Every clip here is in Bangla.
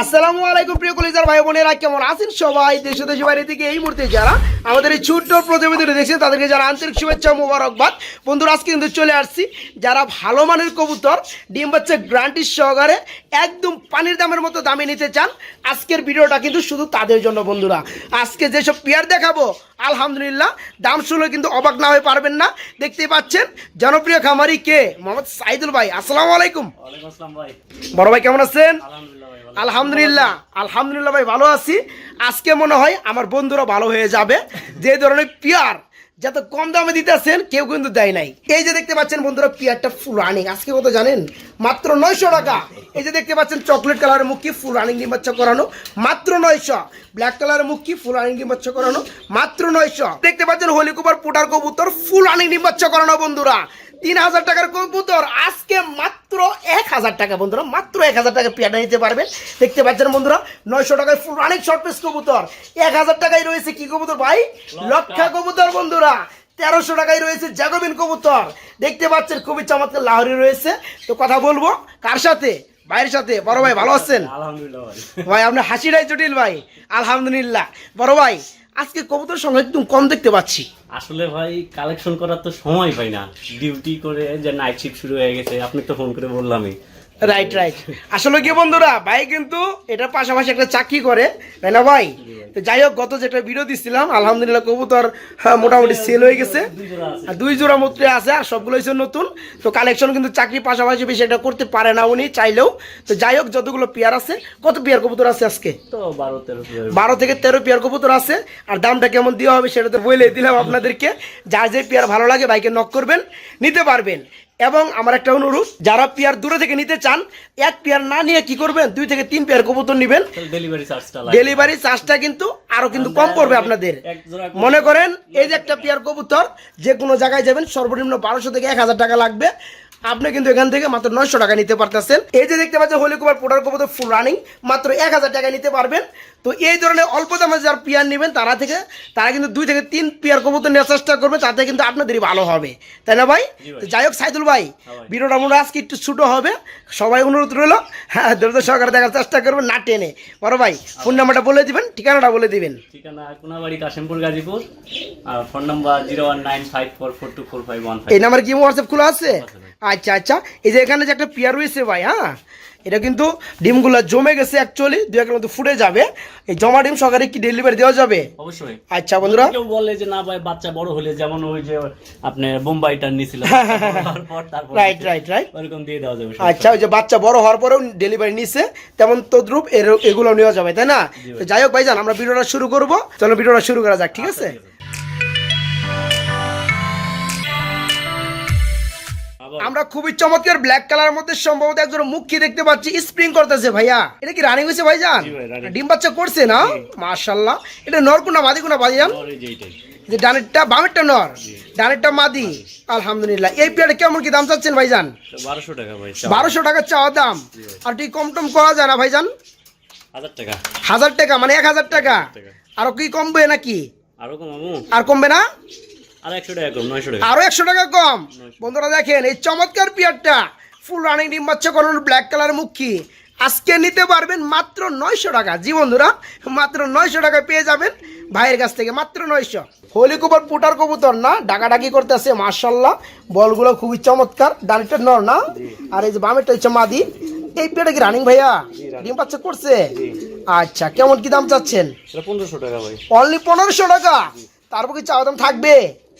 আসসালামু আলাইকুম প্রিয় কলিজার ভাই বোনেরা কেমন আছেন সবাই? দেশ ও দেশের বাইরে থেকে এই মুহূর্তে যারা আমাদের এই ছোট্ট প্রতিবেদনে দেখছেন তাদেরকে যারা আন্তরিক শুভেচ্ছা মোবারকবাদ। বন্ধুরা আজকে কিন্তু চলে আসছি যারা ভালো মানের কবুতর ডিম বাচ্চা গ্রান্টির সহকারে একদম পানির দামের মতো দামে নিতে চান আজকের ভিডিওটা কিন্তু শুধু তাদের জন্য বন্ধুরা। আজকে যেসব পেয়ার দেখাবো আলহামদুলিল্লাহ দাম শুনলে কিন্তু অবাক না হয়ে পারবেন না। দেখতেই পাচ্ছেন জনপ্রিয় খামারি কে? মোহাম্মদ সাইদুল ভাই আসসালামু আলাইকুম। বড় ভাই কেমন আছেন? আলহামদুলিল্লাহ। আলহামদুলিল্লাহ। ভাই, ভালো আছি। আজকে মনে হয় আমার বন্ধুরা ভালো হয়ে যাবে। যে ধরনের পিয়ার যত কম দামে দিতেছেন কেউ কিন্তু দেয় নাই। এই যে দেখতে পাচ্ছেন বন্ধুরা, পিয়ারটা ফুল রানিং আজকে কত জানেন? মাত্র নয়শো টাকা। এই যে দেখতে পাচ্ছেন চকলেট কালারের মুখ মুখি ফুল রানিং নির্বাচ্ছা করানো। মাত্র নয়শো। ব্ল্যাক কালারের মুখ মুখি ফুল রানিং নির্বাচ্ছা করানো। মাত্র নয়শো। দেখতে পাচ্ছেন, হোলি কুপার পুটার কবুতর ফুল রানিং নির্বাচ্ছা করানো বন্ধুরা। তিন হাজার টাকার কবুতর। আজকে মাত্র এক হাজার টাকা বন্ধুরা মাত্র এক হাজার টাকা পেয়ারটা নিতে পারবেন। দেখতে পাচ্ছেন বন্ধুরা নয়শো টাকায় ফুল অনেক শর্ট পিস কবুতর। এক হাজার টাকায় রয়েছে কি কবুতর ভাই? লক্ষা। কবুতর বন্ধুরা তেরোশো টাকায় রয়েছে জাগবিন কবুতর। দেখতে পাচ্ছেন খুবই চমৎকার লাহরি রয়েছে। তো কথা বলব কার সাথে? ভাইয়ের সাথে। বড় ভাই ভালো আছেন? আলহামদুলিল্লাহ ভাই। আপনার হাসিটাই জটিল ভাই। আলহামদুলিল্লাহ। বড় ভাই আজকে কবুতর সঙ্গে একদম কম দেখতে পাচ্ছি। আসলে ভাই কালেকশন করার তো সময় পাই না। ডিউটি করে যে নাইট শিফট শুরু হয়ে গেছে, আপনি তো ফোন করে বললামই। রাইট রাইট আসলে কি বন্ধুরা ভাই কিন্তু এটার পাশাপাশি একটা চাকরি করে তাই না ভাই? তো যাই হোক গত যেটা ভিডিও দিছিলাম আলহামদুলিল্লাহ কবুতর হ্যাঁ, মোটামুটি সেল হয়ে গেছে। দুই জোড়া আছে। আর দুই জোড়া মুত্রে আছে আর সবগুলো হচ্ছে নতুন। তো কালেকশন কিন্তু চাকরির পাশাপাশি বেশি এটা করতে পারে না উনি চাইলেও। তো যাই হোক যতগুলো পেয়ার আছে কত পেয়ার কবুতর আছে আজকে? বারো থেকে তেরো পেয়ার কবুতর আছে আর দামটা কেমন দেওয়া হবে সেটা তো বলে দিলাম আপনাদেরকে। যার যে পেয়ার ভালো লাগে বাইকে নক করবেন নিতে পারবেন। এবং আমার একটা অনুরোধ যারা পেয়ার দূরে থেকে নিতে চান এক পেয়ার না নিয়ে কি করবেন? দুই থেকে তিন পেয়ার কবুতর নিবেন। ডেলিভারি চার্জটা ডেলিভারি চার্জটা কিন্তু আরও কিন্তু কম করবে আপনাদের। জোড়া করে- মনে করেন এই যে একটা পেয়ার কবুতর যে কোনো জায়গায় যাবেন সর্বনিম্ন বারোশো থেকে এক হাজার টাকা লাগবে। আপনি কিন্তু এখান থেকে মাত্র নয়শো টাকা নিতে পারতেছেন। এই যে দেখতে পাচ্ছেন হোলি কুমার পোটার কবুতর ফুল রানিং মাত্র এক হাজার টাকা নিতে পারবেন। তো এই ধরনের অল্প দামে যারা পেয়ার নেবেন তারা থেকে তারা কিন্তু দুই থেকে তিন পেয়ার কবুতর নেওয়ার চেষ্টা করবে তাতে কিন্তু আপনাদেরই ভালো হবে। তাই না ভাই? তো যাই হোক সাইদুল ভাই হ্যাঁ ভাই। ভিডিওটা মনে আজকে একটু ছোটো হবে। সবাই অনুরোধ রইল হ্যাঁ দ্রুত সহকারে দেখার চেষ্টা করবেন না টেনে। বড় ভাই ফোন নাম্বারটা বলে দিবেন ঠিকানাটা বলে দিবেন। ঠিকানা কোনাবাড়ি কাশিমপুর গাজীপুর আর phone number zero one nine five four four two four five one এই নাম্বার কি হোয়াটসঅ্যাপ খোলা আছে। আচ্ছা আচ্ছা। এই যে এখানে যে একটা পেয়ার রয়েছে ভাই হ্যাঁ? এটা কিন্তু ডিমগুলো জমে গেছে অ্যাকচুয়ালি দু একের মধ্যে ফুটে যাবে। এই জমা ডিম সকালে কি ডেলিভারি দেওয়া যাবে? অবশ্যই। আচ্ছা বন্ধুরা। কেউ বলে যে না ভাই বাচ্চা বড় হলে যেমন ওই যে আপনি বোম্বাইটা তারপর রাইট রাইট রাইট ওরকম দিয়ে দেওয়া যাবে আচ্ছা ওই যে বাচ্চা বড় হওয়ার পরেও ডেলিভারি নিছে তেমন তদ্রুপ এগুলো নেওয়া যাবে তাই না? তো যাই হোক ভাইজান আমরা ভিডিওটা শুরু করব। চলো ভিডিওটা শুরু করা যাক ঠিক আছে। আমরা খুবই চমৎকার ব্ল্যাক কালারের মধ্যে সম্ভবত একজন মুখী দেখতে পাচ্ছি স্প্রিং করতেছে ভাইয়া। এটা কি রানিং হয়েছে ভাইজান। ডিম বাচ্চা করছে না? মাশাল্লাহ। এটা নরকুনা মাদি কোনা ভাইজান? যে ডানেরটা বামেরটা নর? ডানেরটা মাদি। আলহামদুলিল্লাহ। এই পেয়ারে কেমন কি দাম চাচ্ছেন ভাইজান? বারোশো টাকা ভাই বারোশো টাকা চাওয়া দাম। আর কি কম টম করা যায় না ভাইজান? হাজার টাকা। হাজার টাকা মানে এক হাজার টাকা। আরও কি কমবে নাকি? আর কমবে না? আর একশো টাকা কম বন্ধুরা দেখেন এই চমৎকার পিয়ারটা ফুল রানিং ডিম বাচ্চা করানোর ব্ল্যাক কালার মুখী। আজকে নিতে পারবেন মাত্র নয়শো টাকা। জি বন্ধুরা মাত্র নয়শো টাকা পেয়ে যাবেন ভাইয়ের কাছ থেকে মাত্র নয়শো। হোলি কুপার পুটার কবুতর না ডাকাডাকি করতেছে মার্শাল্লাহ বলগুলো খুবই চমৎকার ডানিটা নর না। আর এই যে বামেরটা হচ্ছে মাদি। এই পেয়ারটা কি রানিং ভাইয়া? ডিম বাচ্চা করছে? আচ্ছা কেমন কি দাম চাচ্ছেন? পনেরোশো টাকা ভাই। অনলি পনেরোশো টাকা। তারপর কি চাওয়া দাম থাকবে?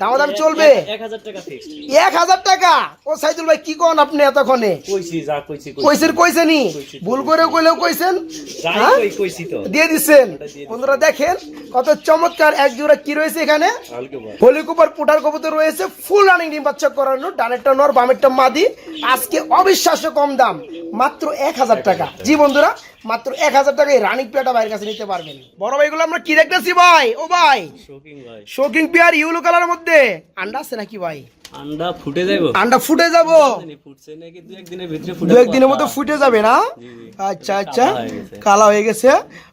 দামা দাম চলবে? এক হাজার টাকা এক হাজার টাকা? ও সাইদুল ভাই কি কোন আপনি এতক্ষণে। কইছেন কইছেনি ভুল করে কইলেও কইছেন হ্যাঁ? দিয়ে দিচ্ছেন। বন্ধুরা দেখেন কত চমৎকার এক জোড়া কি রয়েছে এখানে? হলিকুপার পুটার কবুতর রয়েছে ফুল রানিং ডিম বাচ্চা করানো ডানেরটা নর বামেরটা মাদি। আজকে অবিশ্বাস্য কম দাম মাত্র এক হাজার টাকা। জি বন্ধুরা মাত্র এক হাজার টাকায় রানিং পেয়াটা ভাইয়ের কাছে নিতে পারবেন। বড় ভাইগুলো আমরা কি দেখতেছি ভাই? ও ভাই। শোকিং ভাই। শোকিং পেয়ার ইউলো কালারের মধ্যে আন্ডা আছে নাকি ভাই? আন্ডা ফুটে যাব আন্ডা ফুটে যাব? ফুটছে নাকি দু একদিনের ভিতরে ফুটে দু একদিনের মধ্যে ফুটে যাবে না। আচ্ছা আচ্ছা। কালা হয়ে গেছে।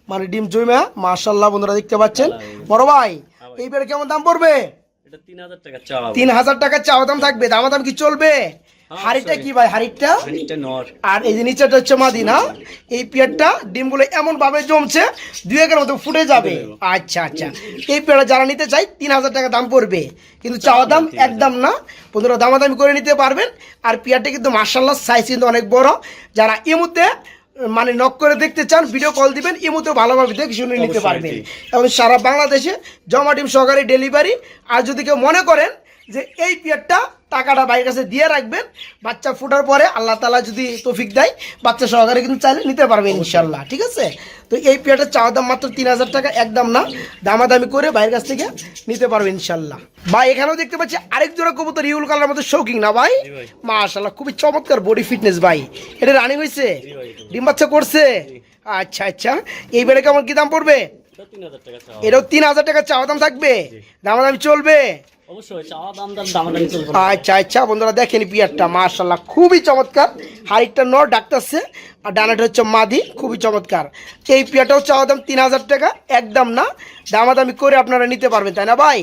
মানে ডিম জমে মার্শাল্লাহ বন্ধুরা দেখতে পাচ্ছেন। বড় ভাই এইবার কেমন দাম পড়বে? তিন হাজার টাকা চাওয়া দাম থাকবে দামা দাম কি চলবে? হাড়িটা কি ভাই হাড়িটা? আর এই যে নিচেটা হচ্ছে মাদিনা এই পেয়ারটা ডিমগুলো এমন ভাবে জমছে দুই একের মতো ফুটে যাবে। আচ্ছা আচ্ছা। এই পেয়ারটা যারা নিতে চাই তিন হাজার টাকা দাম পড়বে। কিন্তু চাওয়া দাম একদম না। বন্ধুরা দামাদামি করে নিতে পারবেন। আর পেয়ারটা কিন্তু মার্শাল্লাহ সাইজ কিন্তু অনেক বড়। যারা ইমুতে মানে নক করে দেখতে চান ভিডিও কল দিবেন ইমুতে ভালোভাবে দেখে শুনে নিতে পারবেন। এবং সারা বাংলাদেশে জমা ডিম সহকারে ডেলিভারি আর যদি কেউ মনে করেন যে এই পিয়ারটা টাকাটা বাইরের কাছে দিয়ে রাখবেন বাচ্চা ফুটার পরে আল্লাহ তালা যদি তৌফিক দেয় বাচ্চা সহকারে কিন্তু চাইলে নিতে পারবেন ইনশাল্লাহ ঠিক আছে? তো এই পিয়ারটার চাওয়া দাম মাত্র তিন হাজার টাকা একদম না দামাদামি করে বাইরের কাছ থেকে নিতে পারবে ইনশাল্লাহ ভাই এখানেও দেখতে পাচ্ছি আরেক জোড়া কবুতর ইউল কালার মতো শৌকিং না ভাই? মাশাল্লাহ খুবই চমৎকার বডি ফিটনেস ভাই। এটা রানিং হয়েছে। ডিম বাচ্চা করছে? আচ্ছা আচ্ছা। এই বেড়ে কেমন কি দাম পড়বে? এটাও তিন হাজার টাকা চাওয়া দাম। থাকবে? দামাদামি চলবে? না। আচ্ছা আচ্ছা বন্ধুরা দেখেন পিয়ারটা মার্শাল্লাহ খুবই চমৎকার। হাইটটা নর ডাকতেছে আর ডানাটা হচ্ছে মাদি খুবই চমৎকার। এই পিয়ারটাও চাওয়া দাম তিন হাজার টাকা একদম না। দামাদামি করে আপনারা নিতে পারবেন তাই না ভাই?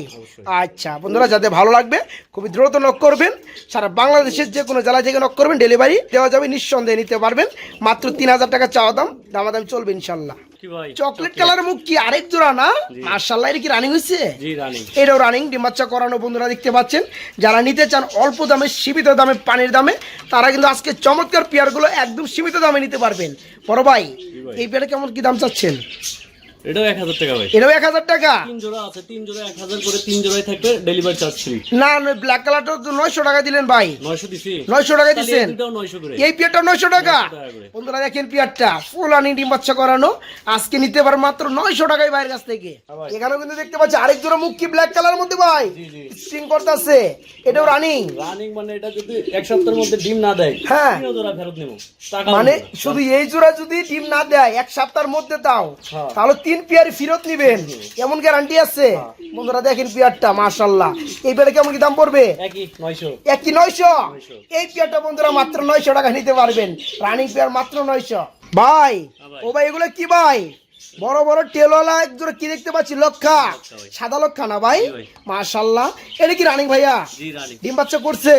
আচ্ছা বন্ধুরা যাতে ভালো লাগবে খুবই দ্রুত নক করবেন। সারা বাংলাদেশের যে কোনো জেলা থেকে নক করবেন ডেলিভারি দেওয়া যাবে নিঃসন্দেহে নিতে পারবেন। মাত্র তিন হাজার টাকা চাওয়া দাম দামাদামি চলবে ইনশাল্লাহ চকলেট কালারের মুখ কি আরেক জোড়া না? মার্শাল্লাহ এটা কি রানিং হয়েছে রানিং এটাও রানিং ডিম করানো বন্ধুরা দেখতে পাচ্ছেন। যারা নিতে চান অল্প দামে সীমিত দামে পানির দামে তারা কিন্তু আজকে চমৎকার পেয়ারগুলো একদম সীমিত দামে নিতে পারবেন। বড় ভাই। এই পেয়ারে কেমন কি দাম চাচ্ছেন? এটাও এক হাজার টাকা ভাই। এটাও এক হাজার টাকা? তিন জোড়া আছে তিন জোড়া এক হাজার করে তিন জোড়ায় থাকবে ডেলিভারি চার্জ ফ্রি না ব্ল্যাক কালারটা তো নয়শো টাকা দিলেন ভাই। নয়শো দিছি। নয়শো টাকা তাহলে দিচ্ছেন এই করে। এই পেয়ারটা 900 টাকা? বন্ধুরা দেখেন পেয়ারটা ফুল আনি ডিম বাচ্চা করানো। আজকে নিতে পারে মাত্র নয়শো টাকায় বাইরের কাছ থেকে। এখানেও কিন্তু দেখতে পাচ্ছি আরেক জোড়া মুখ কি ব্ল্যাক কালার মধ্যে ভাই। জি। করতেছে। এটাও রানিং রানিং মানে এটা যদি এক সপ্তাহের মধ্যে ডিম না দেয় হ্যাঁ। জোড়া ফেরত নেব। মানে শুধু এই জোড়া যদি ডিম না দেয় এক সপ্তাহের মধ্যে দাও। হ্যাঁ। তাহলে তিন পেয়ার ফেরত নিবেন। এমন গ্যারান্টি আছে? বন্ধুরা দেখেন পেয়ারটা মাশাল্লাহ এই পেয়ারে কেমন কি দাম পড়বে? একই নয়শো। এই পেয়ারটা বন্ধুরা মাত্র নয়শো টাকা নিতে পারবেন। রানিং পেয়ার মাত্র নয়শো। ভাই হ্যাঁ ও ভাই এগুলো কি ভাই? বড় বড় টেলওয়ালা এক কি দেখতে পাচ্ছি? লক্ষা। সাদা লক্ষা না ভাই? ভাই। মাশাল্লাহ এটা কি রানিং ভাইয়া? ডিম বাচ্চা করছে।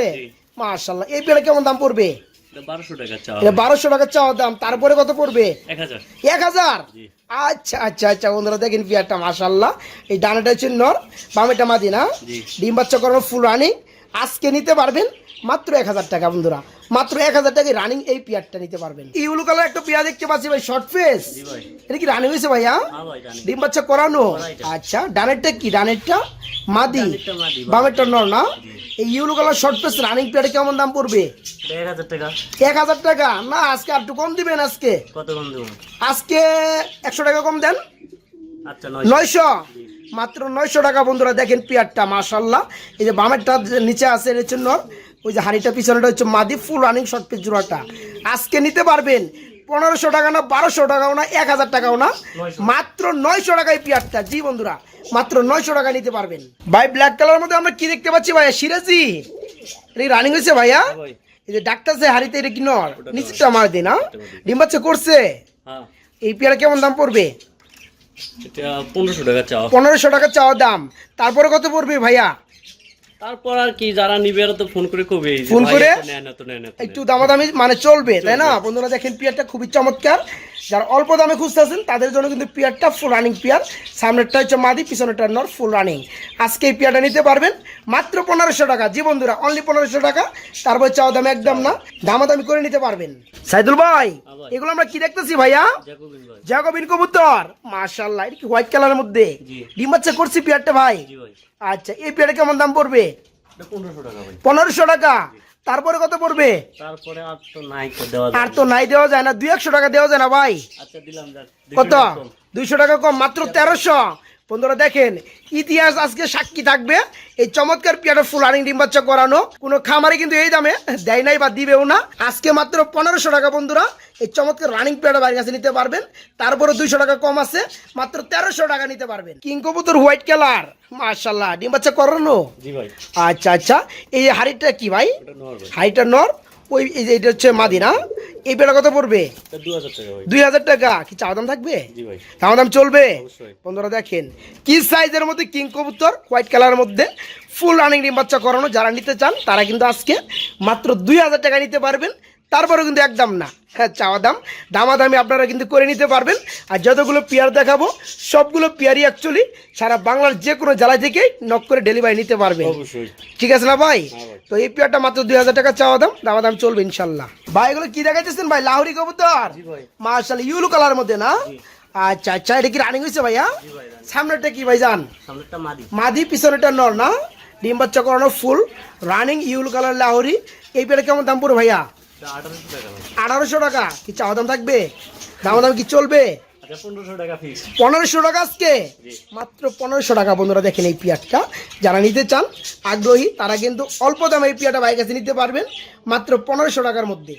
মাশাল্লাহ এই পেয়ারে কেমন দাম পড়বে? বারোশো টাকা চাওয়া টাকা দাম। তারপরে কত পড়বে? এক হাজার। আচ্ছা আচ্ছা আচ্ছা বন্ধুরা দেখেন পিয়ারটা এই ডানাটা হচ্ছে নর বামেটা মাদি না ডিম বাচ্চা করানো ফুল রানিং আজকে নিতে পারবেন মাত্র এক হাজার টাকা বন্ধুরা। মাত্র এক হাজার টাকায় রানিং এই পিয়ারটা নিতে পারবেন। ইউলু কালার একটা পিয়া দেখতে পাচ্ছি ভাই শর্ট ফেস এটা কি রানিং হয়েছে ভাইয়া? হ্যাঁ ডিম বাচ্চা করানো? আচ্ছা ডানেরটা কি? ডানেরটা মাদি। বামেরটা নর না? এই ইউলু কালার শর্ট রানিং পিয়ারে কেমন দাম পড়বে? এক হাজার টাকা। এক হাজার টাকা? না আজকে আর একটু কম দিবেন আজকে। কত কম দেবো? আজকে একশো টাকা কম দেন। আচ্ছা নয়শো। মাত্র নয়শো টাকা বন্ধুরা দেখেন পেয়ারটা মাশাল্লাহ এই যে বামেরটা যে নিচে আছে এর নর ওই যে হাড়িটা পিছনেটা হচ্ছে মাদি ফুল রানিং শর্ট পিস জোড়াটা। আজকে নিতে পারবেন। পনেরোশো টাকা না বারোশো টাকাও না এক হাজার টাকাও না মাত্র নয়শো টাকায় পেয়ারটা জি বন্ধুরা মাত্র নয়শো টাকা নিতে পারবেন। ভাই ব্ল্যাক কালার মধ্যে আমরা কি দেখতে পাচ্ছি ভাইয়া? সিরাজি? এটা রানিং হয়েছে ভাইয়া? হ্যাঁ এই যে ডাক্তার সে হাড়িতে এটা কি নর? নিচেটা মার দিই না? ডিম বাচ্চা করছে? হ্যাঁ। এই পেয়ারা কেমন দাম পড়বে? পনেরোশো টাকা চাওয়া। পনেরোশো টাকা চাওয়া দাম। তারপরে কত পড়বে ভাইয়া? তারপর আর কি যারা নিবে তো ফোন করে কবে যে ফোন করে? একটু দামাদামি মানে চলবে তাই না? বন্ধুরা দেখেন পিয়ারটা খুবই চমৎকার। যারা অল্প দামে খুঁজতেছেন তাদের জন্য কিন্তু পিয়ারটা ফুল রানিং পিয়ার। সামনেরটা হচ্ছে মাদি পিছনেরটা নর ফুল রানিং আজকে এই পিয়ারটা নিতে পারবেন মাত্র পনেরোশো টাকা। জি বন্ধুরা অনলি পনেরোশো টাকা। তারপর চাওয়া দাম একদম না দামাদামি করে নিতে পারবেন। সাইদুল ভাই হ্যাঁ এগুলো আমরা কি দেখতেছি ভাইয়া? জাগবিন কবুতর। মাশাল্লাহ এটা কি হোয়াইট কালারের মধ্যে? জি। ডিম বাচ্চা করছি পিয়ারটা ভাই। জি ভাই। আচ্ছা এই পিয়ারে কেমন দাম পড়বে? এটা পনেরোশো টাকা ভাই। পনেরোশো টাকা। তারপরে কত পড়বে? তারপরে আর তো নাই দেওয়া আর তো নাই দেওয়া যায় না। দুই একশো টাকা দেওয়া যায় না ভাই? আচ্ছা দিলাম কত? দুইশো টাকা কম মাত্র তেরোশো। বন্ধুরা দেখেন ইতিহাস আজকে সাক্ষী থাকবে। এই চমৎকার পিয়াটা ফুল আর্নিং ডিম বাচ্চা করানো। কোনো খামারে কিন্তু এই দামে দেয় নাই বা দিবেও না। আজকে মাত্র পনেরোশো টাকা বন্ধুরা এই চমৎকার রানিং পিয়াটা বাড়ির কাছে নিতে পারবেন। তারপরে দুইশো টাকা কম আছে মাত্র তেরোশো টাকা নিতে পারবেন। কিং কবুতর হোয়াইট কালার মার্শাল্লাহ ডিম বাচ্চা করানো? আচ্ছা আচ্ছা এই হাড়িটা কি ভাই। হাড়িটা নর? ওই এই যে এটা হচ্ছে মাদিনা এই পেটা কত পড়বে? দুই হাজার টাকা কি চাওয়া দাম থাকবে? জি ভাই। চাওয়া দাম চলবে। বন্ধুরা দেখেন কি সাইজের মধ্যে কিং কবুতর? হোয়াইট কালারের মধ্যে। ফুল রানিং ডিম বাচ্চা করানো যারা নিতে চান তারা কিন্তু আজকে মাত্র দুই হাজার টাকা নিতে পারবেন। তারপরেও কিন্তু একদম না। হ্যাঁ চাওয়া দাম। দামাদামি আপনারা কিন্তু করে নিতে পারবেন। আর যতগুলো পেয়ার দেখাবো সবগুলো পেয়ারই অ্যাকচুয়ালি সারা বাংলার যে কোনো জেলা থেকেই নক করে ডেলিভারি নিতে পারবেন। ঠিক আছে না ভাই? হ্যাঁ তো এই পেয়ারটা মাত্র দুই হাজার টাকা চাওয়া দাম। দামা দাম চলবে ইনশাল্লাহ। ভাই এগুলো কি দেখাইতেছেন ভাই? লাহোরি কবুতর? ভাই। মার্শাল ইউলো কালার মধ্যে না? আচ্ছা আচ্ছা এটা কি রানিং হয়েছে ভাইয়া? সামনেটা কি ভাই যান মাদি। পিছনেটা নর না? ডিম বাচ্চা করানো full running yellow colour Lahori. এই পেয়ারে কেমন দাম পড়বে ভাইয়া? আঠারোশো টাকা কি চাওয়া দাম থাকবে? দাম দাম কি চলবে? আচ্ছা পনেরোশো টাকা আজকে? মাত্র পনেরোশো টাকা বন্ধুরা দেখেন এই পিয়ারটা। যারা নিতে চান আগ্রহী তারা কিন্তু অল্প দামে এই পিয়াটা বাইক কাছে নিতে পারবেন। মাত্র পনেরোশো টাকার মধ্যে।